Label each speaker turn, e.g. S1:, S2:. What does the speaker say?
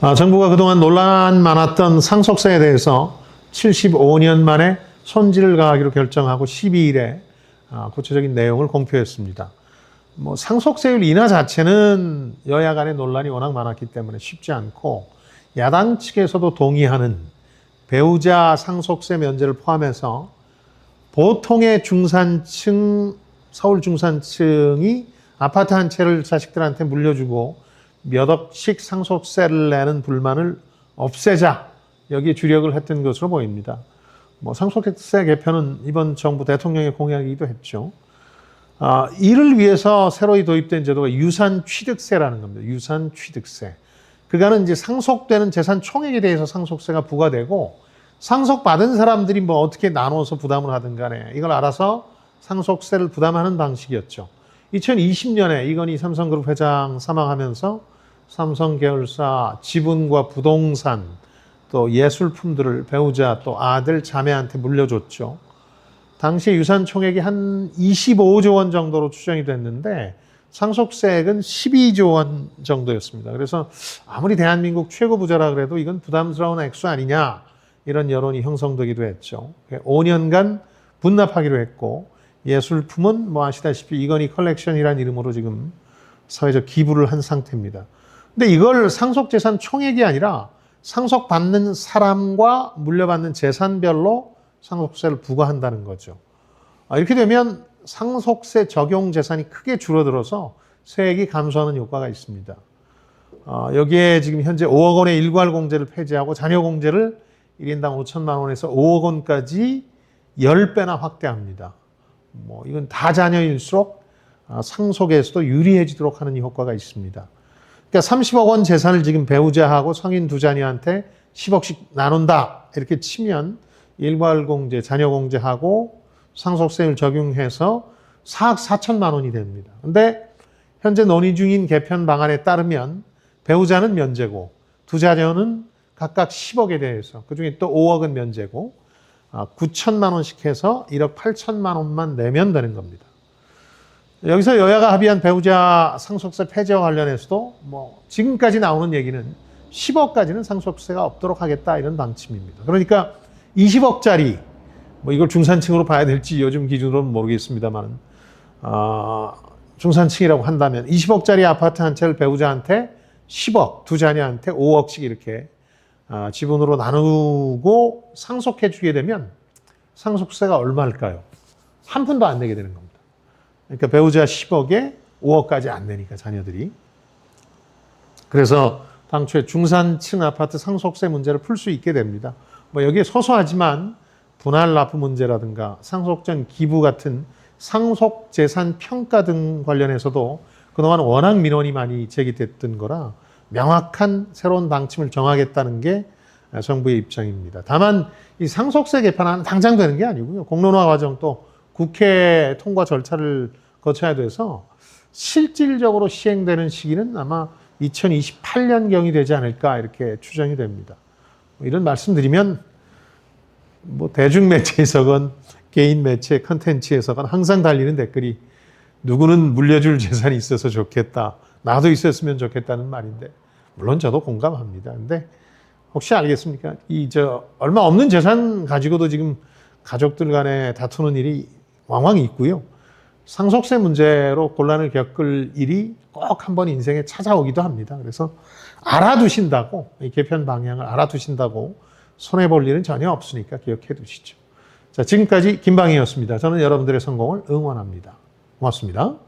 S1: 아, 정부가 그동안 논란 많았던 상속세에 대해서 75년 만에 손질을 가하기로 결정하고 12일에 아, 구체적인 내용을 공표했습니다. 뭐 상속세율 인하 자체는 여야 간의 논란이 워낙 많았기 때문에 쉽지 않고 야당 측에서도 동의하는 배우자 상속세 면제를 포함해서 보통의 중산층 서울 중산층이 아파트 한 채를 자식들한테 물려주고 몇 억씩 상속세를 내는 불만을 없애자 여기에 주력을 했던 것으로 보입니다. 뭐 상속세 개편은 이번 정부 대통령의 공약이기도 했죠. 아, 이를 위해서 새로이 도입된 제도가 유산 취득세라는 겁니다. 유산 취득세. 그간은 이제 상속되는 재산 총액에 대해서 상속세가 부과되고 상속받은 사람들이 뭐 어떻게 나눠서 부담을 하든 간에 이걸 알아서 상속세를 부담하는 방식이었죠. 2020년에 이건희 삼성그룹 회장 사망하면서 삼성 계열사 지분과 부동산 또 예술품들을 배우자 또 아들 자매한테 물려줬죠. 당시 유산 총액이 한 25조 원 정도로 추정이 됐는데 상속세액은 12조 원 정도였습니다. 그래서 아무리 대한민국 최고 부자라 그래도 이건 부담스러운 액수 아니냐 이런 여론이 형성되기도 했죠. 5년간 분납하기로 했고 예술품은 뭐 아시다시피 이건희 컬렉션이라는 이름으로 지금 사회적 기부를 한 상태입니다. 근데 이걸 상속재산 총액이 아니라 상속받는 사람과 물려받는 재산별로 상속세를 부과한다는 거죠. 아, 이렇게 되면 상속세 적용 재산이 크게 줄어들어서 세액이 감소하는 효과가 있습니다. 아, 여기에 지금 현재 5억 원의 일괄 공제를 폐지하고 자녀 공제를 1인당 5천만 원에서 5억 원까지 10배나 확대합니다. 뭐 이건 다 자녀일수록 아, 상속에서도 유리해지도록 하는 효과가 있습니다. 그러니까 30억 원 재산을 지금 배우자하고 성인 두 자녀한테 10억씩 나눈다 이렇게 치면 일괄공제, 자녀공제하고 상속세를 적용해서 4억 4천만 원이 됩니다. 근데 현재 논의 중인 개편 방안에 따르면 배우자는 면제고 두 자녀는 각각 10억에 대해서 그중에 또 5억은 면제고 9천만 원씩 해서 1억 8천만 원만 내면 되는 겁니다. 여기서 여야가 합의한 배우자 상속세 폐지와 관련해서도 뭐 지금까지 나오는 얘기는 10억까지는 상속세가 없도록 하겠다 이런 방침입니다. 그러니까 20억짜리 뭐 이걸 중산층으로 봐야 될지 요즘 기준으로는 모르겠습니다만 어, 중산층이라고 한다면 20억짜리 아파트 한 채를 배우자한테 10억 두 자녀한테 5억씩 이렇게 어, 지분으로 나누고 상속해 주게 되면 상속세가 얼마일까요? 한 푼도 안 내게 되는 겁니다. 그러니까 배우자 10억에 5억까지 안 내니까 자녀들이. 그래서 당초에 중산층 아파트 상속세 문제를 풀 수 있게 됩니다. 뭐 여기에 소소하지만 분할 납부 문제라든가 상속 전 기부 같은 상속 재산 평가 등 관련해서도 그동안 워낙 민원이 많이 제기됐던 거라 명확한 새로운 방침을 정하겠다는 게 정부의 입장입니다. 다만 이 상속세 개편은 당장 되는 게 아니고요. 공론화 과정 또 국회 통과 절차를 거쳐야 돼서 실질적으로 시행되는 시기는 아마 2028년경이 되지 않을까 이렇게 추정이 됩니다. 뭐 이런 말씀드리면 뭐 대중 매체에서건 개인 매체 컨텐츠에서건 항상 달리는 댓글이 누구는 물려줄 재산이 있어서 좋겠다. 나도 있었으면 좋겠다는 말인데 물론 저도 공감합니다. 근데 혹시 알겠습니까? 이 저 얼마 없는 재산 가지고도 지금 가족들 간에 다투는 일이 왕왕 있고요. 상속세 문제로 곤란을 겪을 일이 꼭 한 번 인생에 찾아오기도 합니다. 그래서 알아두신다고, 이 개편 방향을 알아두신다고 손해 볼 일은 전혀 없으니까 기억해 두시죠. 자, 지금까지 김방이었습니다. 저는 여러분들의 성공을 응원합니다. 고맙습니다.